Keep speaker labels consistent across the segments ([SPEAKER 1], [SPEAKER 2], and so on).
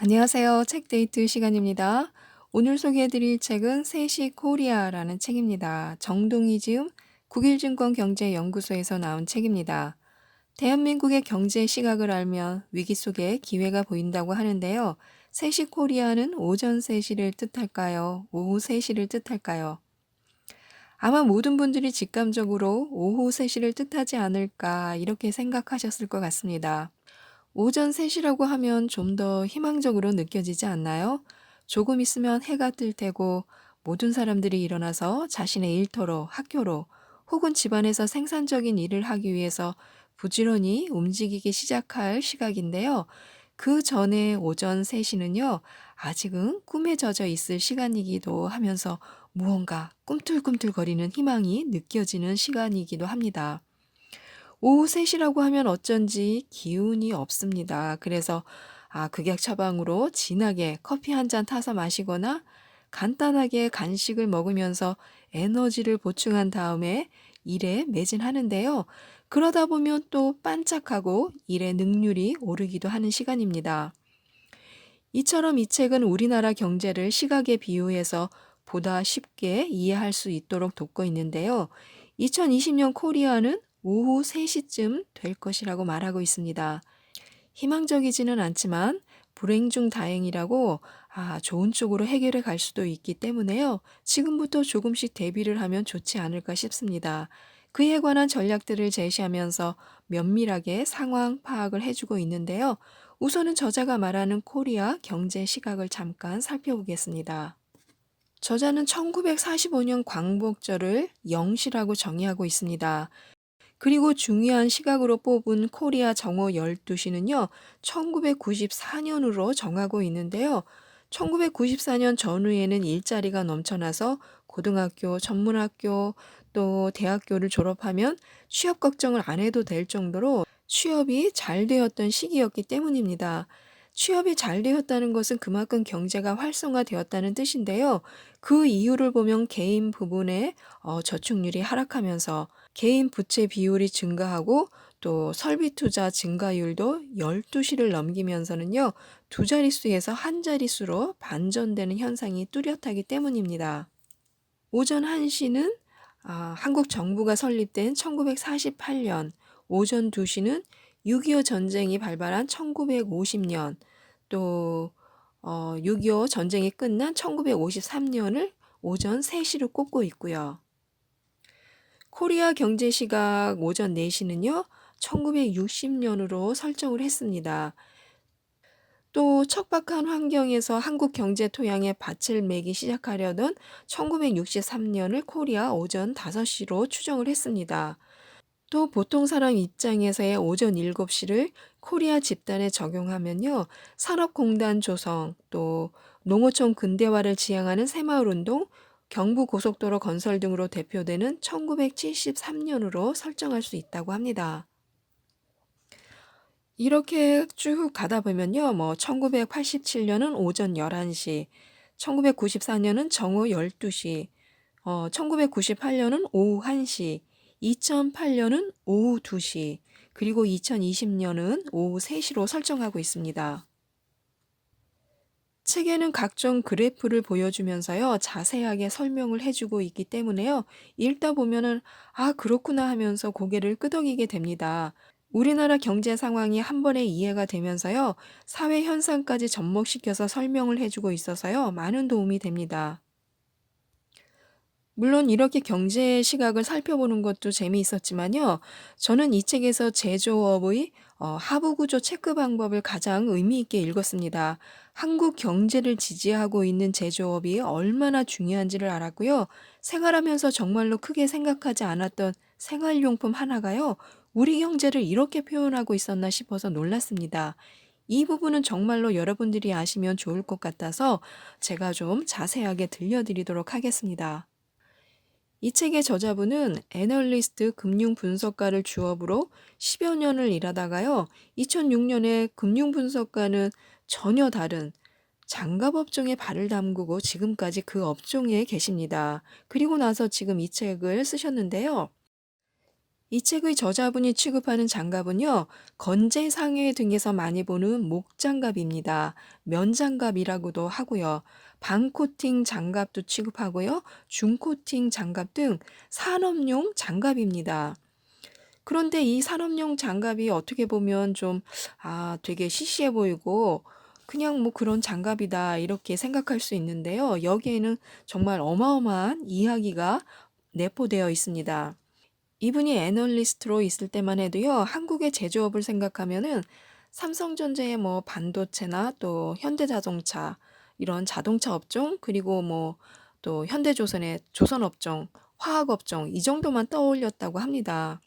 [SPEAKER 1] 안녕하세요. 책 데이트 시간입니다. 오늘 소개해드릴 책은 세시 코리아라는 책입니다. 정동희 지음 국일증권경제연구소에서 나온 책입니다. 대한민국의 경제 시각을 알면 위기 속에 기회가 보인다고 하는데요. 세시 코리아는 오전 3시를 뜻할까요? 오후 3시를 뜻할까요? 아마 모든 분들이 직감적으로 오후 3시를 뜻하지 않을까 이렇게 생각하셨을 것 같습니다. 오전 3시라고 하면 좀 더 희망적으로 느껴지지 않나요? 조금 있으면 해가 뜰 테고 모든 사람들이 일어나서 자신의 일터로, 학교로 혹은 집안에서 생산적인 일을 하기 위해서 부지런히 움직이기 시작할 시각인데요. 그 전에 오전 3시는요, 아직은 꿈에 젖어 있을 시간이기도 하면서 무언가 꿈틀꿈틀거리는 희망이 느껴지는 시간이기도 합니다. 오후 3시라고 하면 어쩐지 기운이 없습니다. 그래서 아, 극약 처방으로 진하게 커피 한 잔 타서 마시거나 간단하게 간식을 먹으면서 에너지를 보충한 다음에 일에 매진하는데요. 그러다 보면 또 반짝하고 일의 능률이 오르기도 하는 시간입니다. 이처럼 이 책은 우리나라 경제를 시각에 비유해서 보다 쉽게 이해할 수 있도록 돕고 있는데요. 2020년 코리아는 오후 3시쯤 될 것이라고 말하고 있습니다. 희망적이지는 않지만 불행 중 다행이라고 아, 좋은 쪽으로 해결해 갈 수도 있기 때문에요. 지금부터 조금씩 대비를 하면 좋지 않을까 싶습니다. 그에 관한 전략들을 제시하면서 면밀하게 상황 파악을 해주고 있는데요. 우선은 저자가 말하는 코리아 경제 시각을 잠깐 살펴보겠습니다. 저자는 1945년 광복절을 영시라고 정의하고 있습니다. 그리고 중요한 시각으로 뽑은 코리아 정오 12시는요, 1994년으로 정하고 있는데요. 1994년 전후에는 일자리가 넘쳐나서 고등학교, 전문학교, 또 대학교를 졸업하면 취업 걱정을 안 해도 될 정도로 취업이 잘 되었던 시기였기 때문입니다. 취업이 잘 되었다는 것은 그만큼 경제가 활성화되었다는 뜻인데요. 그 이유를 보면 개인 부분의 어, 저축률이 하락하면서 개인 부채 비율이 증가하고 또 설비 투자 증가율도 12시를 넘기면서는요, 두 자릿수에서 한 자릿수로 반전되는 현상이 뚜렷하기 때문입니다. 오전 1시는 아, 한국 정부가 설립된 1948년, 오전 2시는 6.25 전쟁이 발발한 1950년, 또 어, 6.25 전쟁이 끝난 1953년을 오전 3시로 꼽고 있고요. 코리아 경제 시각 오전 4시는요, 1960년으로 설정을 했습니다. 또 척박한 환경에서 한국 경제 토양에 밭을 매기 시작하려던 1963년을 코리아 오전 5시로 추정을 했습니다. 또 보통 사람 입장에서의 오전 7시를 코리아 집단에 적용하면요. 산업공단 조성, 또 농어촌 근대화를 지향하는 새마을운동, 경부고속도로 건설 등으로 대표되는 1973년으로 설정할 수 있다고 합니다. 이렇게 쭉 가다 보면요. 뭐 1987년은 오전 11시, 1994년은 정오 12시, 어, 1998년은 오후 1시, 2008년은 오후 2시, 그리고 2020년은 오후 3시로 설정하고 있습니다. 책에는 각종 그래프를 보여주면서요, 자세하게 설명을 해주고 있기 때문에요, 읽다 보면은, 아, 그렇구나 하면서 고개를 끄덕이게 됩니다. 우리나라 경제 상황이 한 번에 이해가 되면서요, 사회 현상까지 접목시켜서 설명을 해주고 있어서요, 많은 도움이 됩니다. 물론 이렇게 경제 시각을 살펴보는 것도 재미있었지만요. 저는 이 책에서 제조업의 어, 하부 구조 체크 방법을 가장 의미 있게 읽었습니다. 한국 경제를 지지하고 있는 제조업이 얼마나 중요한지를 알았고요. 생활하면서 정말로 크게 생각하지 않았던 생활용품 하나가요. 우리 경제를 이렇게 표현하고 있었나 싶어서 놀랐습니다. 이 부분은 정말로 여러분들이 아시면 좋을 것 같아서 제가 좀 자세하게 들려드리도록 하겠습니다. 이 책의 저자분은 애널리스트 금융 분석가를 주업으로 10여 년을 일하다가요. 2006년에 금융 분석가는 전혀 다른 장갑 업종에 발을 담그고 지금까지 그 업종에 계십니다. 그리고 나서 지금 이 책을 쓰셨는데요. 이 책의 저자분이 취급하는 장갑은요, 건재 상해 등에서 많이 보는 목장갑입니다. 면장갑이라고도 하고요. 반코팅 장갑도 취급하고요. 중코팅 장갑 등 산업용 장갑입니다. 그런데 이 산업용 장갑이 어떻게 보면 좀, 아, 되게 시시해 보이고, 그냥 뭐 그런 장갑이다, 이렇게 생각할 수 있는데요. 여기에는 정말 어마어마한 이야기가 내포되어 있습니다. 이분이 애널리스트로 있을 때만 해도요, 한국의 제조업을 생각하면은 삼성전자의 뭐 반도체나 또 현대자동차, 이런 자동차 업종, 그리고 뭐 또 현대조선의 조선 업종, 화학 업종, 이 정도만 떠올렸다고 합니다.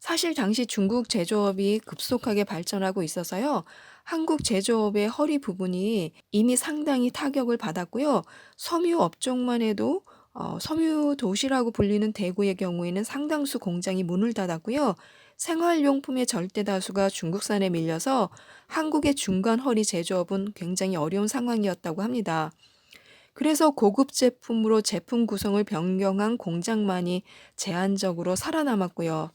[SPEAKER 1] 사실 당시 중국 제조업이 급속하게 발전하고 있어서요. 한국 제조업의 허리 부분이 이미 상당히 타격을 받았고요. 섬유 업종만 해도 어, 섬유 도시라고 불리는 대구의 경우에는 상당수 공장이 문을 닫았고요. 생활용품의 절대 다수가 중국산에 밀려서 한국의 중간 허리 제조업은 굉장히 어려운 상황이었다고 합니다. 그래서 고급 제품으로 제품 구성을 변경한 공장만이 제한적으로 살아남았고요.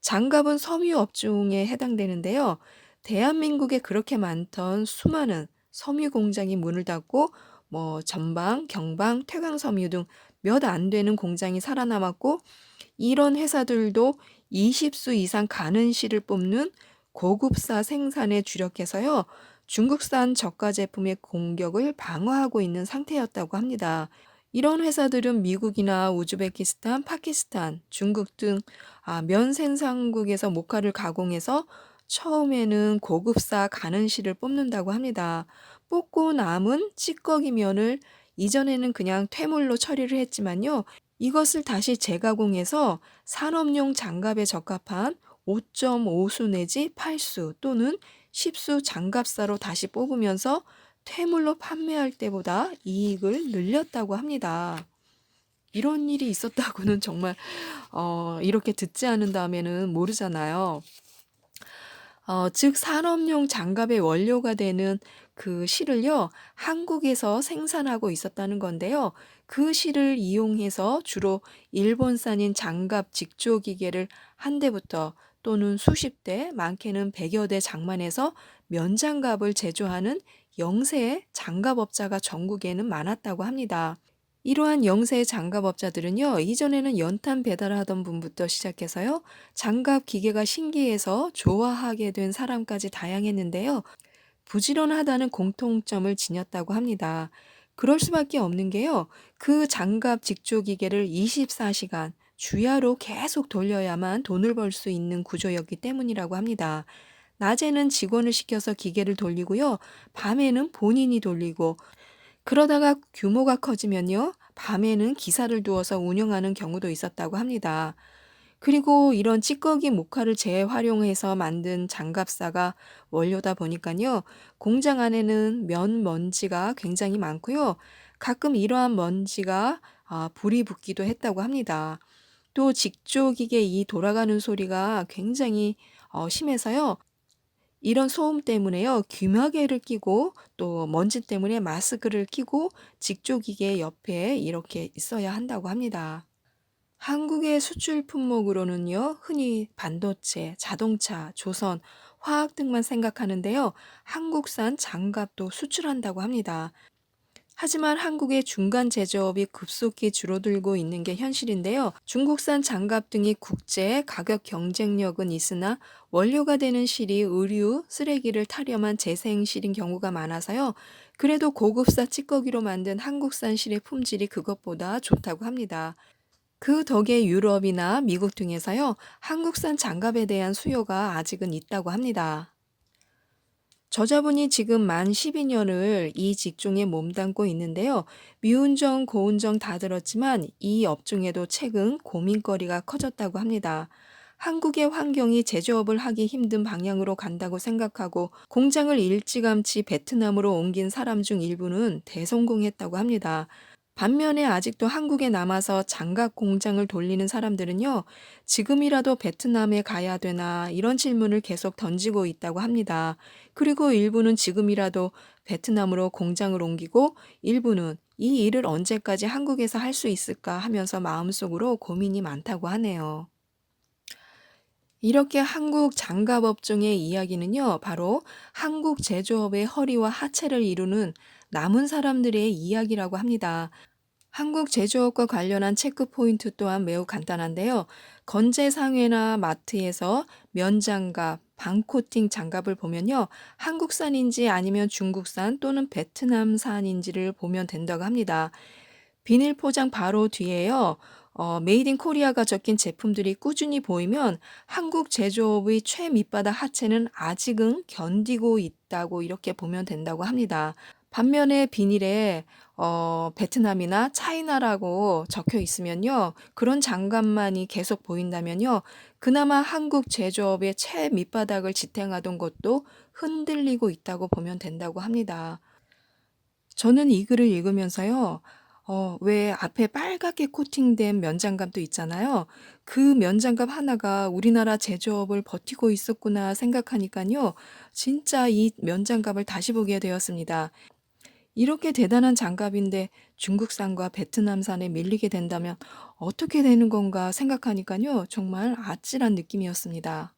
[SPEAKER 1] 장갑은 섬유 업종에 해당되는데요. 대한민국에 그렇게 많던 수많은 섬유 공장이 문을 닫고 뭐 전방, 경방, 퇴광섬유 등 몇 안 되는 공장이 살아남았고 이런 회사들도 20수 이상 가는 실을 뽑는 고급사 생산에 주력해서요. 중국산 저가 제품의 공격을 방어하고 있는 상태였다고 합니다. 이런 회사들은 미국이나 우즈베키스탄, 파키스탄, 중국 등 아, 면 생산국에서 모카를 가공해서 처음에는 고급사 가는실을 뽑는다고 합니다. 뽑고 남은 찌꺼기 면을 이전에는 그냥 퇴물로 처리를 했지만요. 이것을 다시 재가공해서 산업용 장갑에 적합한 5.5수 내지 8수 또는 10수 장갑사로 다시 뽑으면서 퇴물로 판매할 때보다 이익을 늘렸다고 합니다. 이런 일이 있었다고는 정말 어, 이렇게 듣지 않은 다음에는 모르잖아요. 어, 즉 산업용 장갑의 원료가 되는 그 실을요, 한국에서 생산하고 있었다는 건데요. 그 실을 이용해서 주로 일본산인 장갑 직조 기계를 한 대부터 또는 수십 대, 많게는 백여 대 장만해서 면장갑을 제조하는 영세 장갑업자가 전국에는 많았다고 합니다. 이러한 영세 장갑업자들은요, 이전에는 연탄 배달하던 분부터 시작해서요, 장갑 기계가 신기해서 좋아하게 된 사람까지 다양했는데요, 부지런하다는 공통점을 지녔다고 합니다. 그럴 수밖에 없는 게요, 그 장갑 직조 기계를 24시간 주야로 계속 돌려야만 돈을 벌 수 있는 구조였기 때문이라고 합니다. 낮에는 직원을 시켜서 기계를 돌리고요, 밤에는 본인이 돌리고, 그러다가 규모가 커지면요, 밤에는 기사를 두어서 운영하는 경우도 있었다고 합니다. 그리고 이런 찌꺼기 목화를 재활용해서 만든 장갑사가 원료다 보니까요, 공장 안에는 면 먼지가 굉장히 많고요. 가끔 이러한 먼지가 아, 불이 붙기도 했다고 합니다. 또 직조 기계 이 돌아가는 소리가 굉장히 어, 심해서요. 이런 소음 때문에요. 귀마개를 끼고 또 먼지 때문에 마스크를 끼고 직조 기계 옆에 이렇게 있어야 한다고 합니다. 한국의 수출 품목으로는요, 흔히 반도체, 자동차, 조선, 화학 등만 생각하는데요. 한국산 장갑도 수출한다고 합니다. 하지만 한국의 중간 제조업이 급속히 줄어들고 있는 게 현실인데요. 중국산 장갑 등이 국제 가격 경쟁력은 있으나 원료가 되는 실이 의류, 쓰레기를 타령한 재생실인 경우가 많아서요. 그래도 고급사 찌꺼기로 만든 한국산 실의 품질이 그것보다 좋다고 합니다. 그 덕에 유럽이나 미국 등에서요. 한국산 장갑에 대한 수요가 아직은 있다고 합니다. 저자분이 지금 만 12년을 이 직종에 몸담고 있는데요. 미운정, 고운정 다 들었지만 이 업종에도 최근 고민거리가 커졌다고 합니다. 한국의 환경이 제조업을 하기 힘든 방향으로 간다고 생각하고 공장을 일찌감치 베트남으로 옮긴 사람 중 일부는 대성공했다고 합니다. 반면에 아직도 한국에 남아서 장갑 공장을 돌리는 사람들은요, 지금이라도 베트남에 가야 되나 이런 질문을 계속 던지고 있다고 합니다. 그리고 일부는 지금이라도 베트남으로 공장을 옮기고 일부는 이 일을 언제까지 한국에서 할 수 있을까 하면서 마음속으로 고민이 많다고 하네요. 이렇게 한국 장갑 업종의 이야기는요, 바로 한국 제조업의 허리와 하체를 이루는 남은 사람들의 이야기라고 합니다. 한국 제조업과 관련한 체크 포인트 또한 매우 간단한데요. 건재 상회나 마트에서 면장갑, 방코팅 장갑을 보면요. 한국산인지 아니면 중국산 또는 베트남산인지를 보면 된다고 합니다. 비닐 포장 바로 뒤에요. 어, 메이드 인 코리아가 적힌 제품들이 꾸준히 보이면 한국 제조업의 최밑바닥 하체는 아직은 견디고 있다고 이렇게 보면 된다고 합니다. 반면에 비닐에 어, 베트남이나 차이나라고 적혀 있으면요. 그런 장갑만이 계속 보인다면요. 그나마 한국 제조업의 최밑바닥을 지탱하던 것도 흔들리고 있다고 보면 된다고 합니다. 저는 이 글을 읽으면서요. 어, 왜 앞에 빨갛게 코팅된 면장갑도 있잖아요. 그 면장갑 하나가 우리나라 제조업을 버티고 있었구나 생각하니까요. 진짜 이 면장갑을 다시 보게 되었습니다. 이렇게 대단한 장갑인데 중국산과 베트남산에 밀리게 된다면 어떻게 되는 건가 생각하니까요. 정말 아찔한 느낌이었습니다.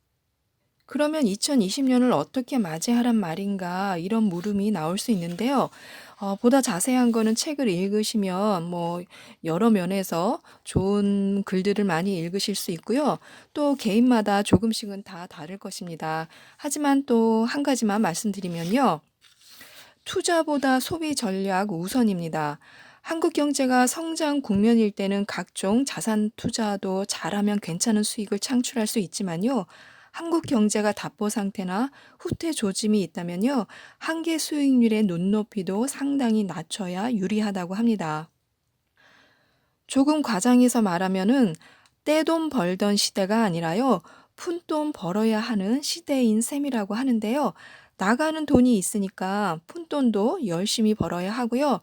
[SPEAKER 1] 그러면 2020년을 어떻게 맞이하란 말인가 이런 물음이 나올 수 있는데요. 어, 보다 자세한 거는 책을 읽으시면 뭐 여러 면에서 좋은 글들을 많이 읽으실 수 있고요. 또 개인마다 조금씩은 다 다를 것입니다. 하지만 또 한 가지만 말씀드리면요. 투자보다 소비 전략 우선입니다. 한국 경제가 성장 국면일 때는 각종 자산 투자도 잘하면 괜찮은 수익을 창출할 수 있지만요. 한국 경제가 답보 상태나 후퇴 조짐이 있다면요. 한계 수익률의 눈높이도 상당히 낮춰야 유리하다고 합니다. 조금 과장해서 말하면은 떼돈 벌던 시대가 아니라요. 푼돈 벌어야 하는 시대인 셈이라고 하는데요. 나가는 돈이 있으니까 푼돈도 열심히 벌어야 하고요.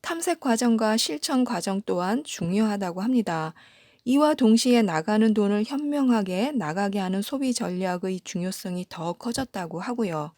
[SPEAKER 1] 탐색 과정과 실천 과정 또한 중요하다고 합니다. 이와 동시에 나가는 돈을 현명하게 나가게 하는 소비 전략의 중요성이 더 커졌다고 하고요.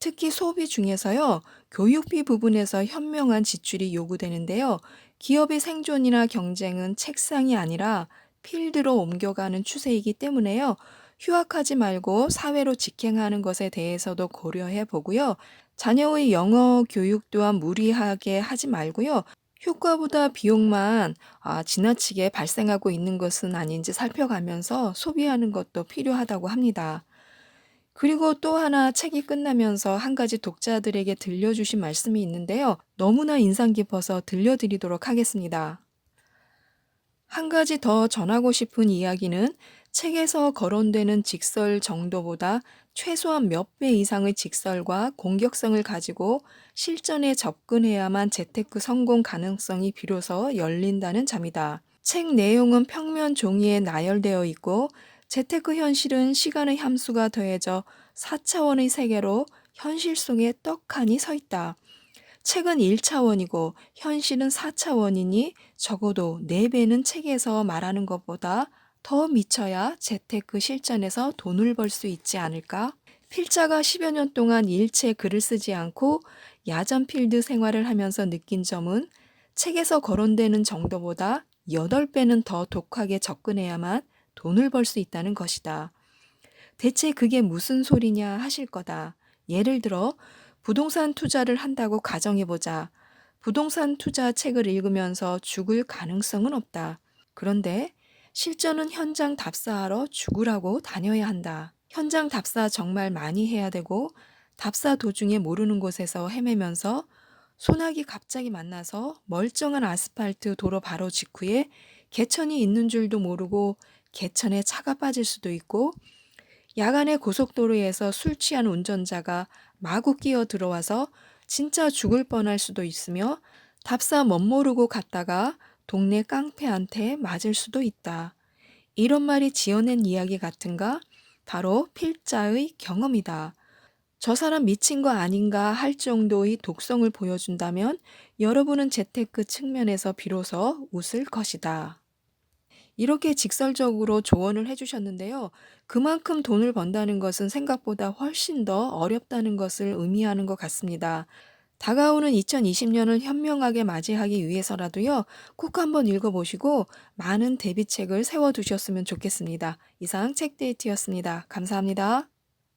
[SPEAKER 1] 특히 소비 중에서요, 교육비 부분에서 현명한 지출이 요구되는데요. 기업의 생존이나 경쟁은 책상이 아니라 필드로 옮겨가는 추세이기 때문에요. 휴학하지 말고 사회로 직행하는 것에 대해서도 고려해 보고요. 자녀의 영어 교육 또한 무리하게 하지 말고요. 효과보다 비용만 아, 지나치게 발생하고 있는 것은 아닌지 살펴가면서 소비하는 것도 필요하다고 합니다. 그리고 또 하나 책이 끝나면서 한 가지 독자들에게 들려주신 말씀이 있는데요. 너무나 인상 깊어서 들려드리도록 하겠습니다. 한 가지 더 전하고 싶은 이야기는 책에서 거론되는 직설 정도보다 최소한 몇 배 이상의 직설과 공격성을 가지고 실전에 접근해야만 재테크 성공 가능성이 비로소 열린다는 점이다. 책 내용은 평면 종이에 나열되어 있고 재테크 현실은 시간의 함수가 더해져 4차원의 세계로 현실 속에 떡하니 서 있다. 책은 1차원이고 현실은 4차원이니 적어도 4배는 책에서 말하는 것보다 더 미쳐야 재테크 실전에서 돈을 벌 수 있지 않을까? 필자가 10여 년 동안 일체 글을 쓰지 않고 야전 필드 생활을 하면서 느낀 점은 책에서 거론되는 정도보다 8배는 더 독하게 접근해야만 돈을 벌 수 있다는 것이다. 대체 그게 무슨 소리냐 하실 거다. 예를 들어 부동산 투자를 한다고 가정해보자. 부동산 투자 책을 읽으면서 죽을 가능성은 없다. 그런데 실전은 현장 답사하러 죽으라고 다녀야 한다. 현장 답사 정말 많이 해야 되고 답사 도중에 모르는 곳에서 헤매면서 소나기 갑자기 만나서 멀쩡한 아스팔트 도로 바로 직후에 개천이 있는 줄도 모르고 개천에 차가 빠질 수도 있고 야간에 고속도로에서 술 취한 운전자가 마구 끼어 들어와서 진짜 죽을 뻔할 수도 있으며 답사 멋모르고 갔다가 동네 깡패한테 맞을 수도 있다. 이런 말이 지어낸 이야기 같은가? 바로 필자의 경험이다. 저 사람 미친 거 아닌가 할 정도의 독성을 보여준다면 여러분은 재테크 측면에서 비로소 웃을 것이다. 이렇게 직설적으로 조언을 해주셨는데요. 그만큼 돈을 번다는 것은 생각보다 훨씬 더 어렵다는 것을 의미하는 것 같습니다. 다가오는 2020년을 현명하게 맞이하기 위해서라도요, 꼭 한번 읽어보시고 많은 대비책을 세워두셨으면 좋겠습니다. 이상 책데이트였습니다. 감사합니다.